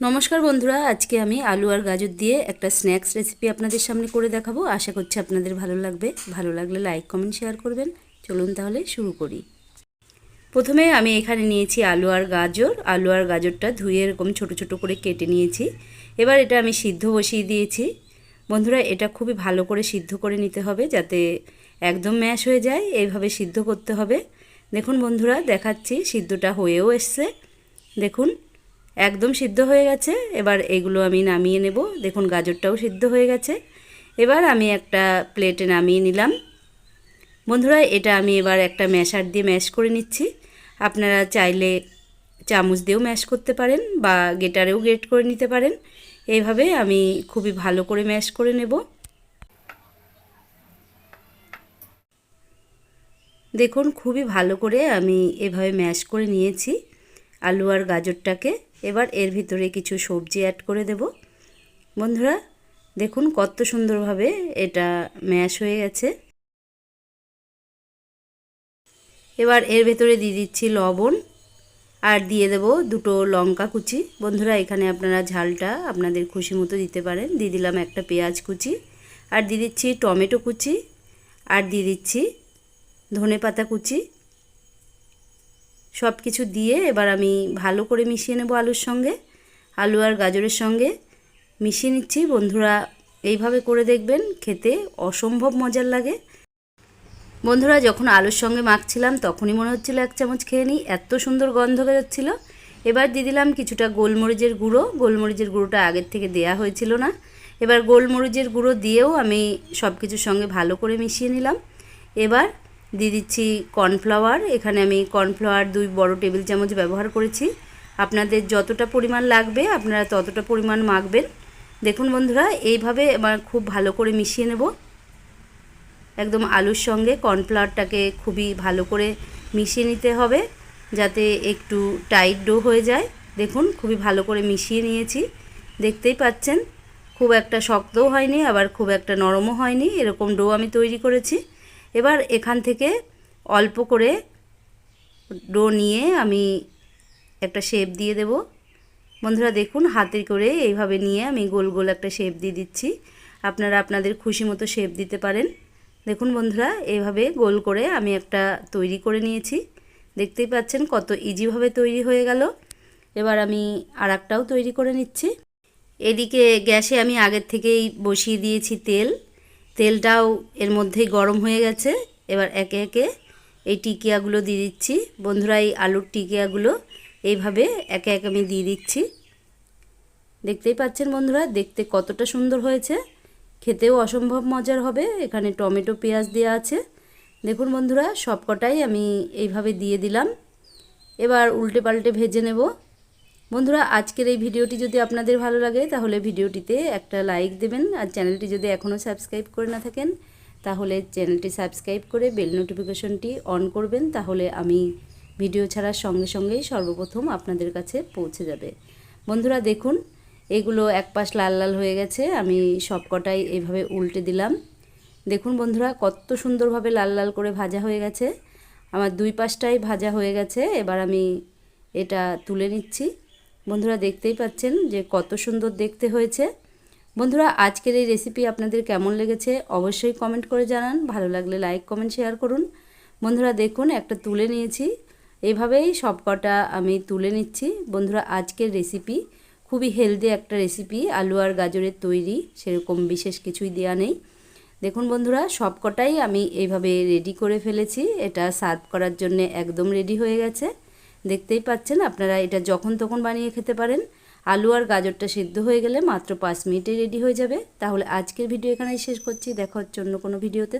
নমস্কার বন্ধুরা, আজকে আমি আলু আর গাজর দিয়ে একটা স্ন্যাক্স রেসিপি আপনাদের সামনে করে দেখাবো। আশা করছি আপনাদের ভালো লাগবে। ভালো লাগলে লাইক কমেন্ট শেয়ার করবেন। চলুন তাহলে শুরু করি। প্রথমে আমি এখানে নিয়েছি আলু আর গাজর। আলু আর গাজরটা ধুয়ে এরকম ছোট ছোট করে কেটে নিয়েছি। এবার এটা আমি সিদ্ধ বসিয়ে দিয়েছি। বন্ধুরা, এটা খুবই ভালো করে সিদ্ধ করে নিতে হবে যাতে একদম ম্যাশ হয়ে যায়। এইভাবে সিদ্ধ করতে হবে। দেখুন বন্ধুরা, দেখাচ্ছি, সিদ্ধটা হয়েও এসছে। দেখুন একদম সিদ্ধ হয়ে গেছে। এবার এগুলো আমি নামিয়ে নেব। দেখুন, গাজরটাও সিদ্ধ হয়ে গেছে। এবার আমি একটা প্লেটে নামিয়ে নিলাম। বন্ধুরা, এটা আমি এবার একটা ম্যাশার দিয়ে ম্যাশ করে নিচ্ছি। আপনারা চাইলে চামচ দিয়েও ম্যাশ করতে পারেন বা গেটারেও গ্রেট করে নিতে পারেন। এইভাবে আমি খুবই ভালো করে ম্যাশ করে নেব। দেখুন, খুবই ভালো করে আমি এভাবে ম্যাশ করে নিয়েছি আলু আর গাজরটাকে। এবার এর ভিতরে কিছু সবজি অ্যাড করে দেব। বন্ধুরা, দেখুন কত সুন্দরভাবে এটা ম্যাশ হয়ে গেছে। এবার এর ভেতরে দিয়ে দিচ্ছি লবণ আর দিয়ে দেব দুটো লঙ্কা কুচি। বন্ধুরা, এখানে আপনারা ঝালটা আপনাদের খুশি মতো দিতে পারেন। দিয়ে দিলাম একটা পেঁয়াজ কুচি আর দিয়ে দিচ্ছি টমেটো কুচি আর দিয়ে দিচ্ছি ধনে পাতা কুচি। সব কিছু দিয়ে এবার আমি ভালো করে মিশিয়ে নেব আলুর সঙ্গে, আলু আর গাজরের সঙ্গে। মিশিয়ে নিচ্ছি, বন্ধুরা এইভাবে করে দেখবেন, খেতে অসম্ভব মজার লাগে। বন্ধুরা, যখন আলুর সঙ্গে মাখছিলাম, তখনই মনে হচ্ছিল এক চামচ খেয়ে নিই, এত সুন্দর গন্ধ বেরোচ্ছিলো। এবার দিয়ে দিলাম কিছুটা গোলমরিচের গুঁড়ো। গোলমরিচের গুঁড়োটা আগের থেকে দেয়া হয়েছিল না। এবার গোলমরিচের গুঁড়ো দিয়েও আমি সব কিছুর সঙ্গে ভালো করে মিশিয়ে নিলাম। এবার দিয়ে দিচ্ছি কর্নফ্লাওয়ার। এখানে আমি কর্নফ্লাওয়ার দুই বড় টেবিল চামচ ব্যবহার করেছি। আপনাদের যতটা পরিমাণ লাগবে, আপনারা ততটা পরিমাণ মাখবেন। দেখুন বন্ধুরা, এইভাবে এবার খুব ভালো করে মিশিয়ে নেব। একদম আলুর সঙ্গে কর্নফ্লাওয়ারটাকে খুবই ভালো করে মিশিয়ে নিতে হবে, যাতে একটু টাইট ডো হয়ে যায়। দেখুন, খুবই ভালো করে মিশিয়ে নিয়েছি। দেখতেই পাচ্ছেন, খুব একটা শক্তও হয়নি, আবার খুব একটা নরমও হয়নি। এরকম ডো আমি তৈরি করেছি। এবার এখান থেকে অল্প করে ডো নিয়ে আমি একটা শেপ দিয়ে দেব। বন্ধুরা দেখুন হাতে করে এইভাবে নিয়ে আমি গোল গোল একটা শেপ দিয়ে দিচ্ছি। আপনারা আপনাদের খুশি মতো শেপ দিতে পারেন। দেখুন বন্ধুরা, এইভাবে গোল করে আমি একটা তৈরি করে নিয়েছি। দেখতেই পাচ্ছেন কত ইজিভাবে তৈরি হয়ে গেল। এবার আমি আর তৈরি করে নিচ্ছি। এদিকে গ্যাসে আমি আগের থেকেই বসিয়ে দিয়েছি তেল। তেলটাও এর মধ্যেই গরম হয়ে গেছে। এবার একে একে এই টিকিয়াগুলো দিয়ে দিচ্ছি। বন্ধুরা, এই আলুর টিকিয়াগুলো এইভাবে একে একে আমি দিয়ে দিচ্ছি। দেখতেই পাচ্ছেন বন্ধুরা, দেখতে কতটা সুন্দর হয়েছে। খেতেও অসম্ভব মজার হবে। এখানে টমেটো, পেঁয়াজ দেওয়া আছে। দেখুন বন্ধুরা, সবকটাই আমি এইভাবে দিয়ে দিলাম। এবার উল্টে পাল্টে ভেজে নেব। বন্ধুরা, আজকের এই ভিডিওটি যদি আপনাদের ভালো লাগে, তাহলে ভিডিওটিতে একটা লাইক দেবেন। আর চ্যানেলটি যদি এখনও সাবস্ক্রাইব করে না থাকেন, তাহলে চ্যানেলটি সাবস্ক্রাইব করে বেল নোটিফিকেশনটি অন করবেন। তাহলে আমি ভিডিও ছাড়ার সঙ্গে সঙ্গেই সর্বপ্রথম আপনাদের কাছে পৌঁছে যাবে। বন্ধুরা, দেখুন, এগুলো এক পাশ লাল লাল হয়ে গেছে। আমি সবকটাই এভাবে উল্টে দিলাম। দেখুন বন্ধুরা, কত সুন্দরভাবে লাল লাল করে ভাজা হয়ে গেছে। আমার দুই পাশটাই ভাজা হয়ে গেছে। এবার আমি এটা তুলে নিচ্ছি। বন্ধুরা দেখতেই পাচ্ছেন যে কত সুন্দর দেখতে হয়েছে। বন্ধুরা, আজকের এই রেসিপি আপনাদের কেমন লেগেছে অবশ্যই কমেন্ট করে জানান। ভালো লাগলে লাইক কমেন্ট শেয়ার করুন। বন্ধুরা, দেখুন, একটা তুলে নিয়েছি। এইভাবেই সব কটা আমি তুলে নিচ্ছি। বন্ধুরা, আজকের রেসিপি খুবই হেলদি একটা রেসিপি আলু আর গাজরের তৈরি, সেরকম বিশেষ কিছুই দেওয়া নেই। দেখুন বন্ধুরা সব কটাই আমি এইভাবে রেডি করে ফেলেছি। এটা সার্ভ করার জন্য একদম রেডি হয়ে গেছে। দেখতেই পাচ্ছেন আপনারা এটা যখন তখন বানিয়ে খেতে পারেন। আলু আর গাজরটা সিদ্ধ হয়ে গেলে মাত্র পাঁচ মিনিটে রেডি হয়ে যাবে। তাহলে আজকের ভিডিও এখানেই শেষ করছি। দেখা হচ্ছে অন্য কোনো ভিডিওতে।